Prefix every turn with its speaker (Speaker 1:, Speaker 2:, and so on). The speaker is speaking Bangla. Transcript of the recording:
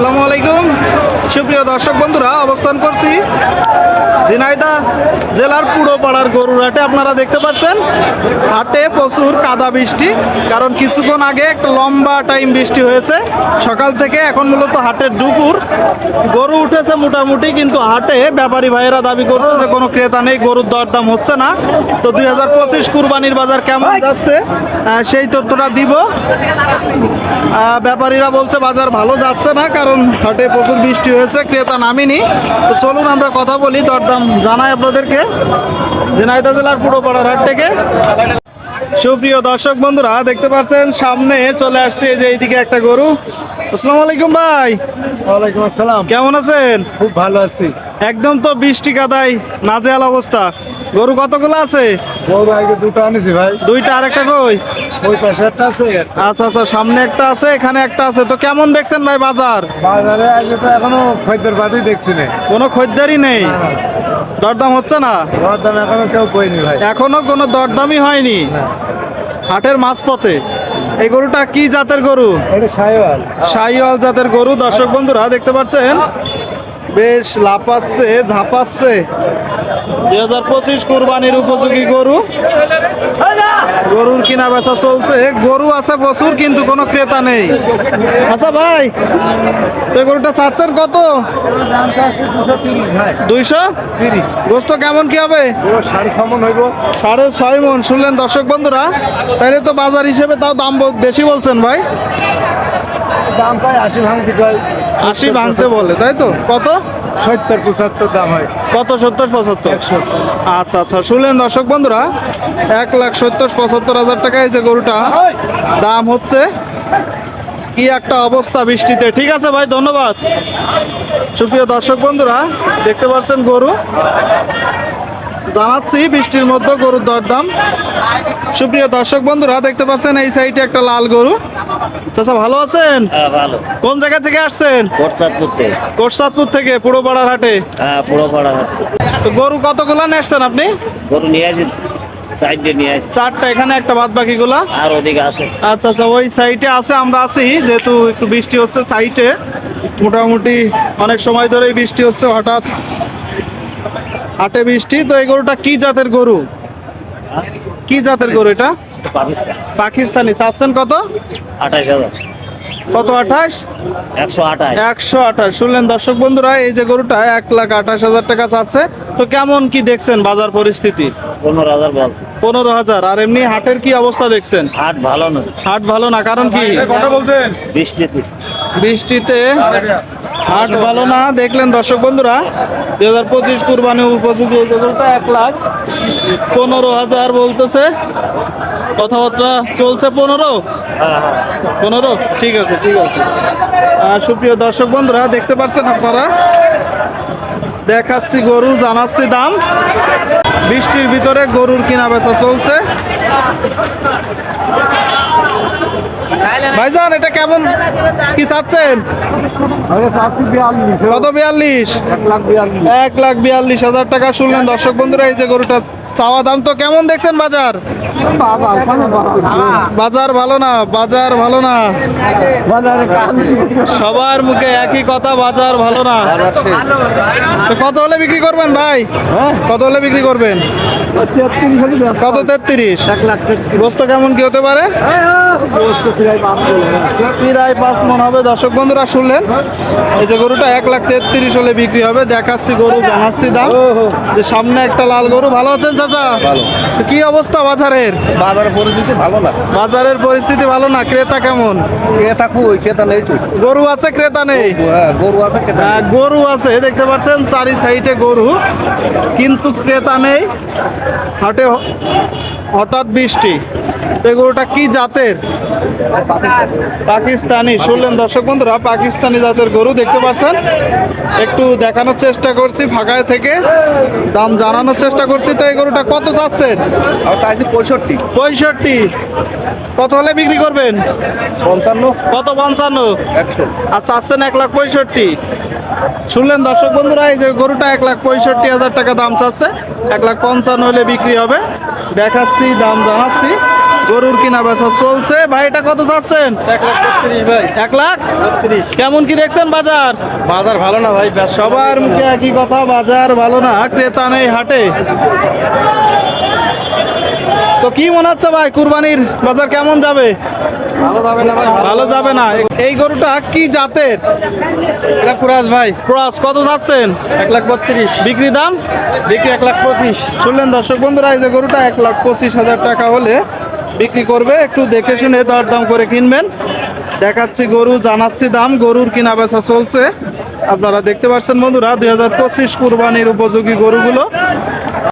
Speaker 1: আসসালামু আলাইকুম। সুপ্রিয় দর্শক বন্ধুরা অবস্থান করছি ঝিনাইদা জেলার পুরো পাড়ার গরুর হাটে আপনারা দেখতে পাচ্ছেন, হাটে প্রচুর কাদা বৃষ্টি, কারণ কিছুক্ষণ আগে একটা লম্বা টাইম বৃষ্টি হয়েছে। সকাল থেকে এখন মূলত হাটের দুপুর। গরু উঠেছে মোটামুটি, কিন্তু হাটে ব্যাপারী ভাইয়েরা দাবি করছে যে কোনো ক্রেতা নেই, গরুর দরদাম হচ্ছে না। তো দুই হাজার পঁচিশ কুরবানির বাজার কেমন যাচ্ছে সেই তথ্যটা দিব। ব্যাপারীরা বলছে বাজার ভালো যাচ্ছে না, কারণ হাটে প্রচুর বৃষ্টি হয়েছে, ক্রেতা নামিনি। তো চলুন আমরা কথা বলি দরদাম জানাই আপনাদেরকে ঝিনাইদহ জেলার পুরোপাড়ার হাট থেকে। সুপ্রিয় দর্শক বন্ধুরা দেখতে পাচ্ছেন সামনে চলে আসছে যে এইদিকে একটা গরু। আসসালামু আলাইকুম ভাই।
Speaker 2: ওয়ালাইকুম আসসালাম।
Speaker 1: কেমন আছেন?
Speaker 2: খুব ভালো আছি।
Speaker 1: একদম তো বৃষ্টি কাদায় নাজেহাল অবস্থা। গরু কতগুলো আছে?
Speaker 2: বড় আগে দুটো আনিছি ভাই।
Speaker 1: দুইটা আর একটা কই?
Speaker 2: ওই পাশে একটা আছে
Speaker 1: আচ্ছা আচ্ছা সামনে একটা আছে এখানে একটা আছে। তো কেমন দেখছেন ভাই বাজার?
Speaker 2: বাজারে আগে তো এখনও খদ্দের বাদই দেখছি না
Speaker 1: কোনো খদ্দারই নেই? দরদাম হচ্ছে না?
Speaker 2: দরদাম এখনও কেউ কইনি ভাই।
Speaker 1: এখনও কোনো দরদামই হয়নি? হাটের মাঝপথে। এই গরুটা কি জাতের গরু?
Speaker 2: এটা সাইওয়াল।
Speaker 1: শাহিওয়াল জাতের গরু। দর্শক বন্ধুরা দেখতে পাচ্ছেন? বেশ লাপাচ্ছে ঝাপাচ্ছে। দুই হাজার পঁচিশ কোরবানির উপযোগী গরু। কিনা বেচা চলছে, গরু আছে প্রচুর, কিন্তু কোনো ক্রেতা নেই। আচ্ছা ভাই, এই গরুটা চাচ্ছেন কত? দুইশো? গোস্ত কেমন কি হবে?
Speaker 2: সাড়ে
Speaker 1: ছয় মন। শুনলেন দর্শক বন্ধুরা তাহলে তো বাজার হিসেবে তাও দাম বেশি বলছেন ভাই।
Speaker 2: দাম পাই আশি ভাঙতি কয়।
Speaker 1: আশি ভাঙতে বলে তাই তো? কত?
Speaker 2: সত্তর পঁচাত্তর দাম হয়।
Speaker 1: কত সত্তর পঁচাত্তর? আচ্ছা আচ্ছা শুনলেন দর্শক বন্ধুরা এক লাখ সত্তর পঁচাত্তর হাজার টাকা এই যে গরুটা দাম হচ্ছে কি একটা অবস্থা বৃষ্টিতে। ঠিক আছে ভাই ধন্যবাদ। সুপ্রিয় দর্শক বন্ধুরা দেখতে পাচ্ছেন গরু। জানাচ্ছি বৃষ্টির মধ্যে গরুর দরদাম। সুপ্রিয় দর্শক বন্ধুরা দেখতে পাচ্ছেন এই সাইডে একটা লাল গরু। চাচা ভালো আছেন?
Speaker 3: হ্যাঁ ভালো।
Speaker 1: কোন জায়গা থেকে আসছেন?
Speaker 3: কোটসাদপুর থেকে।
Speaker 1: কোটসাদপুর থেকে পুরোপাড়ার হাটে?
Speaker 3: হ্যাঁ
Speaker 1: গরু কতগুলো নেসছেন আপনি?
Speaker 3: গরু নিয়ে আসি সাইডে নিয়ে আসি।
Speaker 1: চারটা এখানে একটা বাদ বাকিগুলা
Speaker 3: আর ওদিকে আছে।
Speaker 1: আচ্ছা আচ্ছা ওই সাইটে আছে আমরা আছি যেহেতু একটু বৃষ্টি হচ্ছে সাইটে মোটামুটি অনেক সময় ধরেই বৃষ্টি হচ্ছে হঠাৎ হাটে বৃষ্টি তো এই গরুটা কি জাতের গরু? কি জাতের গরু এটা?
Speaker 3: পাকিস্তানি।
Speaker 1: চাচ্ছেন কত?
Speaker 3: আঠাশ হাজার।
Speaker 1: কত আঠাশ?
Speaker 3: একশো আঠাশ।
Speaker 1: একশো আঠাশ। শুনলেন দর্শক বন্ধুরা এই যে গরুটা এক লাখ আঠাশ হাজার টাকা চাচ্ছে। তো কেমন কি দেখছেন বাজার পরিস্থিতি?
Speaker 3: পনেরো হাজার
Speaker 1: পনেরো হাজার। আর এমনি হাটের কি অবস্থা দেখছেন?
Speaker 3: হাট ভালো না।
Speaker 1: হাট ভালো না। কারণ কি?
Speaker 3: বৃষ্টিতে।
Speaker 1: বৃষ্টিতে হাট ভালো না, দেখলেন দর্শক বন্ধুরা, দুই হাজার পঁচিশ কুরবানি উপযোগী এই গরুটা এক লাখ পনেরো হাজার বলতেছে। কথাবার্তা চলছে পনেরো? পনেরো? ঠিক আছে ঠিক আছে। আর সুপ্রিয় দর্শক বন্ধুরা, দেখতে পাচ্ছেন আপনারা? দেখাচ্ছি গরু, জানাচ্ছি দাম। বৃষ্টির ভিতরে গরুর কিনা বেচা চলছে। ভাইজান, এটা কেমন? কি চাচ্ছেন? কত বিয়াল্লিশ?
Speaker 2: এক লাখ বিয়াল্লিশ
Speaker 1: হাজার টাকা শুনলেন দর্শক বন্ধুরা, এই যে গরুটা চাওয়া দাম তো কেমন দেখছেন বাজার?
Speaker 2: বাজার
Speaker 1: ভালো না, বাজার ভালো না। সবার মুখে একই কথা, বাজার ভালো না। কত হলে বিক্রি করবেন ভাই? কত হলে বিক্রি করবেন? কত তেত্রিশ?
Speaker 2: এক লাখ
Speaker 1: গোস্ত কেমন কি হতে পারে?
Speaker 2: প্রায়
Speaker 1: পাঁচ মন হবে। দর্শক বন্ধুরা শুনলেন? এই যে গরুটা এক লাখ তেত্রিশ হলে বিক্রি হবে। দেখাচ্ছি গরু জানাচ্ছি দাম। যে সামনে একটা লাল গরু। ভালো আছেন চাচা? কি অবস্থা বাজারের?
Speaker 2: বাজারের পরিস্থিতি ভালো না।
Speaker 1: বাজারের পরিস্থিতি ভালো না? ক্রেতা কেমন?
Speaker 2: ক্রেতা কই? ক্রেতা নেই তো।
Speaker 1: গরু আছে ক্রেতা নেই?
Speaker 2: হ্যাঁ গরু আছে ক্রেতা
Speaker 1: গরু আছে। দেখতে পাচ্ছেন চারি সাইডে গরু। কিন্তু ক্রেতা নেই। হাটে হঠাৎ বৃষ্টি। গরুটা কি জাতের? পাকিস্তানি। শুনলেন দর্শক বন্ধুরা পাকিস্তানি জাতের গরু দেখতে পাচ্ছেন। একটু দেখানোর চেষ্টা করছি ফাঁকায় থেকে। দাম জানানোর চেষ্টা করছি। তো এই গরুটা কত চাচ্ছেন?
Speaker 2: আর চাইছি পঁয়ষট্টি।
Speaker 1: পঁয়ষট্টি। কত হলে বিক্রি করবেন?
Speaker 2: পঞ্চান্ন।
Speaker 1: কত পঞ্চান্ন?
Speaker 2: একশো।
Speaker 1: আর চাচ্ছেন এক লাখ পঁয়ষট্টি। শুনলেন দর্শক বন্ধুরা এই যে গরুটা এক লাখ পঁয়ষট্টি হাজার টাকা দাম চাচ্ছে। এক লাখ পঞ্চান্ন হলে বিক্রি হবে। দেখাচ্ছি দাম জানাচ্ছি। গরুর কিনা বেচা চলছে। ভাই এটা কত চাচ্ছেন?
Speaker 2: ভাই।
Speaker 1: এক লাখ? কেমন কি দেখছেন বাজার?
Speaker 2: বাজার ভালো না ভাই
Speaker 1: সবার মুখে একই কথা বাজার ভালো না ক্রেতা নেই হাটে। তো কি মনে হচ্ছে ভাই কুরবানির বাজার কেমন যাবে?
Speaker 2: ভালো যাবে না ভাই
Speaker 1: ভালো যাবে না। এই গরুটা কি জাতের?
Speaker 2: এটা ভাই।
Speaker 1: ক্রস কত যাচ্ছেন
Speaker 2: এক লাখ বত্রিশ।
Speaker 1: বিক্রি দাম?
Speaker 2: বিক্রি এক লাখ পঁচিশ।
Speaker 1: শুনলেন দর্শক বন্ধুরা এই যে গরুটা এক লাখ পঁচিশ হাজার টাকা হলে বিক্রি করবে, একটু দেখে শুনে দরদাম করে কিনবেন। দেখাচ্ছি গরু, জানাচ্ছি দাম, গরুর কিনা বেচা চলছে। আপনারা দেখতে পাচ্ছেন বন্ধুরা, দুই হাজার পঁচিশ কুরবানির উপযোগী গরুগুলো।